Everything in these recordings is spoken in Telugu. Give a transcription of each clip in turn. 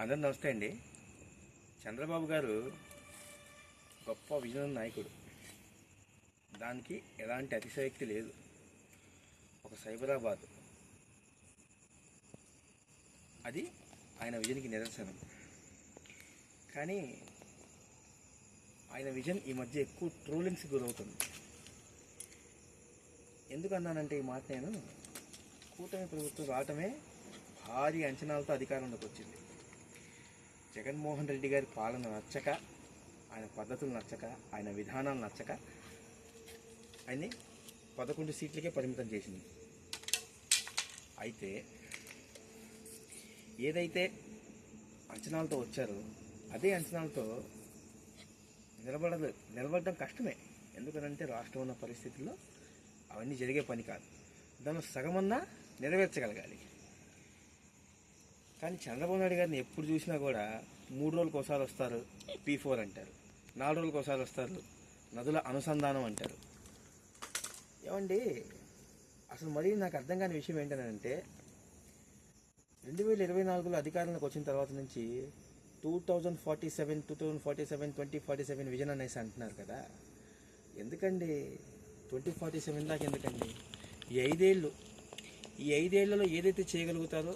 అందరం నమస్తే అండి. చంద్రబాబు గారు గొప్ప విజన్ నాయకుడు. దానికి ఎలాంటి అతిశయోక్తి లేదు. ఒక సైబరాబాద్ అది ఆయన విజన్కి నిదర్శనం. కానీ ఆయన విజన్ ఈ మధ్య ఎక్కువ ట్రోలింగ్స్కి గురవుతుంది. ఎందుకన్నానంటే ఈ మాట నేను? కూటమి ప్రభుత్వం రావటమే భారీ అంచనాలతో అధికారంలోకి వచ్చింది. జగన్మోహన్ రెడ్డి గారి పాలన నచ్చక ఆయన పద్ధతులు నచ్చక ఆయన విధానాలు నచ్చక ఆయన్ని పదకొండు సీట్లకే పరిమితం చేసింది. అయితే ఏదైతే అంచనాలతో వచ్చారో అదే అంచనాలతో నిలబడదు నిలబడడం కష్టమే. ఎందుకనంటే రాష్ట్రం ఉన్న పరిస్థితుల్లో అవన్నీ జరిగే పని కాదు. దానిలో సగమన్నా నెరవేర్చగలగాలి. కానీ చంద్రబాబు నాయుడు గారిని ఎప్పుడు చూసినా కూడా మూడు రోజులకు ఒకసారి వస్తారు పీ ఫోర్ అంటారు. నాలుగు రోజులకు ఒకసారి వస్తారు నదుల అనుసంధానం అంటారు. ఏమండి అసలు మరీ నాకు అర్థం కాని విషయం ఏంటంటే రెండు వేల ఇరవై నాలుగులో అధికారంలోకి వచ్చిన తర్వాత నుంచి two thousand forty seven two thousand forty seven twenty forty seven vision అనేసి అంటున్నారు కదా. ఎందుకండి? ట్వంటీ ఫార్టీ సెవెన్ దాకా ఎందుకండి? ఈ ఐదేళ్ళు ఈ ఐదేళ్ళలో ఏదైతే చేయగలుగుతారో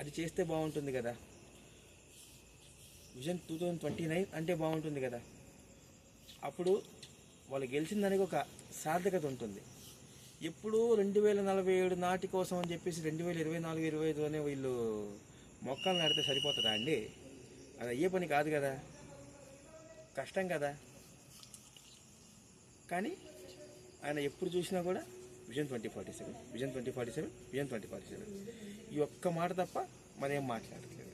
అది చేస్తే బాగుంటుంది కదా. Vision two thousand twenty nine అంటే బాగుంటుంది కదా. అప్పుడు వాళ్ళు గెలిచిన దానికి ఒక సార్థకత ఉంటుంది. ఎప్పుడూ రెండు వేల నలభై ఏడు నాటి కోసం అని చెప్పేసి రెండు వేల ఇరవై నాలుగు ఇరవై ఐదులోనే వీళ్ళు మొక్కలు నాటితే సరిపోతుందా అండి? అది అయ్యే పని కాదు కదా. కష్టం కదా. కానీ ఆయన ఎప్పుడు చూసినా కూడా vision twenty forty seven vision twenty forty seven vision twenty forty seven. ఈ ఒక్క మాట తప్ప మరేం మాట్లాడట్లేదు.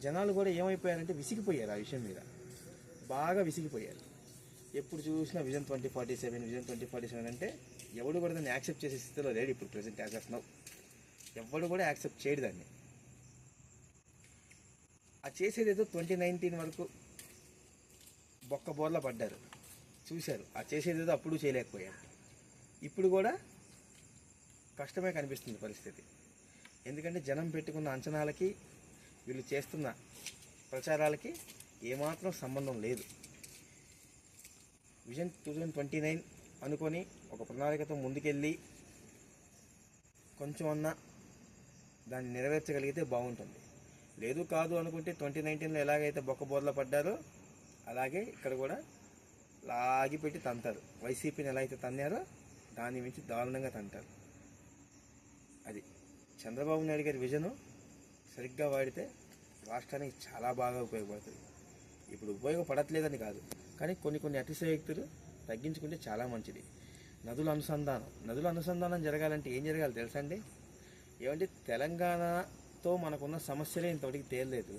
జనాలు కూడా ఏమైపోయారంటే విసిగిపోయారు ఆ విషయం మీద. బాగా విసిగిపోయారు. ఎప్పుడు చూసినా vision twenty forty seven vision twenty forty seven అంటే ఎవడు కూడా దాన్ని యాక్సెప్ట్ చేసే స్థితిలో లేడు ఇప్పుడు ప్రజెంట్ యాజ్ ఆఫ్ నౌ. ఎవడు కూడా యాక్సెప్ట్ చేయడు దాన్ని. ఆ చేసేది ఏదో ట్వంటీ నైన్టీన్ వరకు బొక్క బోర్ల పడ్డారు. చూశారు. ఆ చేసేది ఏదో అప్పుడు చేయలేకపోయారు. ఇప్పుడు కూడా కష్టమే కనిపిస్తుంది పరిస్థితి. ఎందుకంటే జనం పెట్టుకున్న అంచనాలకి వీళ్ళు చేస్తున్న ప్రచారాలకి ఏమాత్రం సంబంధం లేదు. Vision two thousand twenty nine అనుకొని ఒక ప్రణాళికతో ముందుకెళ్ళి కొంచెం అన్నా దాన్ని నెరవేర్చగలిగితే బాగుంటుంది. లేదు కాదు అనుకుంటే ట్వంటీ నైన్టీన్లో ఎలాగైతే బొక్కబోర్ల పడ్డారో అలాగే ఇక్కడ కూడా లాగిపెట్టి తంతారు. వైసీపీని ఎలా అయితే తన్నారో దాన్ని మించి దారుణంగా తంటారు. అది చంద్రబాబు నాయుడు గారి విజను సరిగ్గా వాడితే రాష్ట్రానికి చాలా బాగా ఉపయోగపడుతుంది. ఇప్పుడు ఉపయోగపడట్లేదని కాదు కానీ కొన్ని కొన్ని అతిశయోక్తులు తగ్గించుకుంటే చాలా మంచిది. నదుల అనుసంధానం నదుల అనుసంధానం జరగాలంటే ఏం జరగాలి తెలుసా అండి? ఏమంటే తెలంగాణతో మనకున్న సమస్యలే ఇంతవరకు తేలలేదు.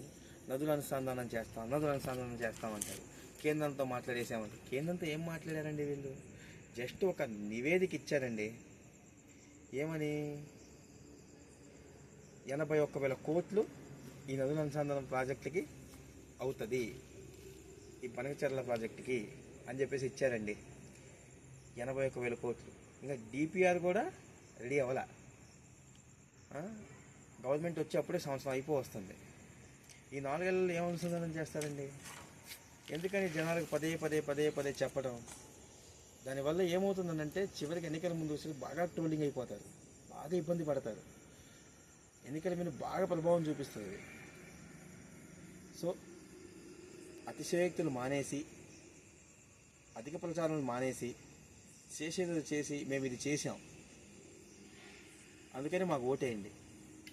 నదుల అనుసంధానం చేస్తాం నదుల అనుసంధానం చేస్తామంటారు కేంద్రంతో మాట్లాడేసామంటారు కేంద్రంతో ఏం మాట్లాడారండి వీళ్ళు? జస్ట్ ఒక నివేదిక ఇచ్చారండి ఏమని? ఎనభై ఒక్క వేల కోట్లు ఈ నదుల అనుసంధానం ప్రాజెక్టుకి అవుతుంది. ఈ పనకచర్ల ప్రాజెక్టుకి అని చెప్పేసి ఇచ్చారండి. ఎనభై ఒక్క వేల కోట్లు. ఇంకా డిపిఆర్ కూడా రెడీ అవ్వాల. గవర్నమెంట్ వచ్చి అప్పుడే సంవత్సరం అయిపో వస్తుంది. ఈ నాలుగేళ్ళలో ఏం అనుసంధానం చేస్తారండి? ఎందుకని జనాలకు పదే పదే పదే పదే చెప్పడం? దానివల్ల ఏమవుతుందనంటే చివరికి ఎన్నికల ముందు వచ్చి బాగా ట్రోలింగ్ అయిపోతారు. బాగా ఇబ్బంది పడతారు. ఎన్నికల మీద బాగా ప్రభావం చూపిస్తుంది. సో అతిశయోక్తులు మానేసి అధిక ప్రచారాలు మానేసి చేసేది చేసి మేము ఇది చేసాం అందుకని మాకు ఓటేయండి.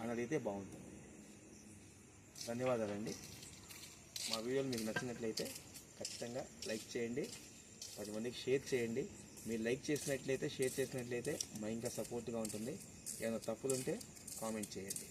అని అడిగితే బాగుంటుంది. ధన్యవాదాలండి. మా వీడియోలు మీకు నచ్చినట్లయితే ఖచ్చితంగా లైక్ చేయండి. పది మందికి షేర్ చేయండి. మీరు లైక్ చేసినట్లయితే షేర్ చేసినట్లయితే మా ఇంకా సపోర్ట్గా ఉంటుంది. ఏమైనా తప్పులుంటే కామెంట్ చేయండి.